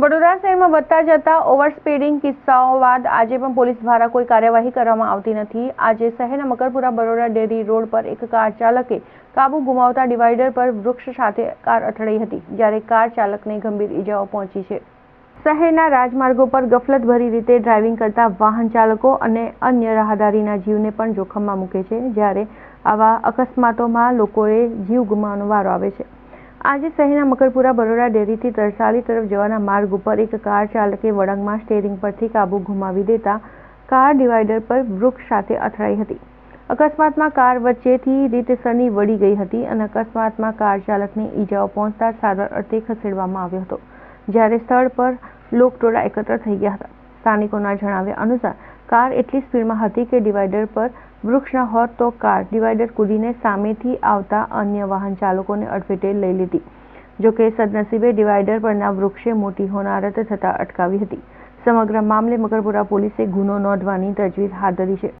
વડોદરા શહેરમાં વધતા જતા ઓવર સ્પીડિંગ કિસ્સાઓ બાદ આજે પણ પોલીસ દ્વારા કોઈ કાર્યવાહી કરવામાં આવતી નથી. આજે શહેરના મકરપુરા બરોડા ડેરી રોડ પર એક કાર ચાલકે કાબુ ગુમાવતા ડિવાઈડર પર વૃક્ષ સાથે કાર અથડાઈ હતી, જ્યારે કાર ચાલકને ગંભીર ઈજાઓ પહોંચી છે. શહેરના રાજમાર્ગો પર ગફલતભરી રીતે ડ્રાઇવિંગ કરતા વાહન ચાલકો અને અન્ય રાહદારીના જીવને પણ જોખમમાં મૂકે છે, જ્યારે આવા અકસ્માતોમાં લોકોએ જીવ ગુમાવવાનો વારો આવે છે. આજે શહેરના મકરપુરા બરોડા ડેરીથી તરસાલી તરફ જવાના માર્ગ ઉપર એક કાર ચાલકે વળાંકમાં સ્ટેરિંગ પરથી કાબુ ગુમાવી દેતા કાર ડિવાઈડર પર વૃક્ષ સાથે અથડાઈ હતી. અકસ્માતમાં કાર વચ્ચેથી રીતસરની વળી ગઈ હતી અને અકસ્માતમાં કાર ચાલકને ઈજાઓ પહોંચતા સારવાર અર્થે ખસેડવામાં આવ્યો હતો, જ્યારે સ્થળ પર લોકટોળા એકત્ર થઈ ગયા હતા. સ્થાનિકોના જણાવ્યા અનુસાર કાર એટલી સ્પીડમાં હતી કે ડિવાઈડર પર વૃક્ષ ન હોત તો કાર ડિવાઈડર કૂદીને સામેથી આવતા અન્ય વાહન ચાલકોને અડફેટે લઈ લીધી. જોકે સદનસીબે ડિવાઈડર પરના વૃક્ષે મોટી હોનારત થતાં અટકાવી હતી. સમગ્ર મામલે મકરપુરા પોલીસે ગુનો નોંધવાની તજવીજ હાથ ધરી છે.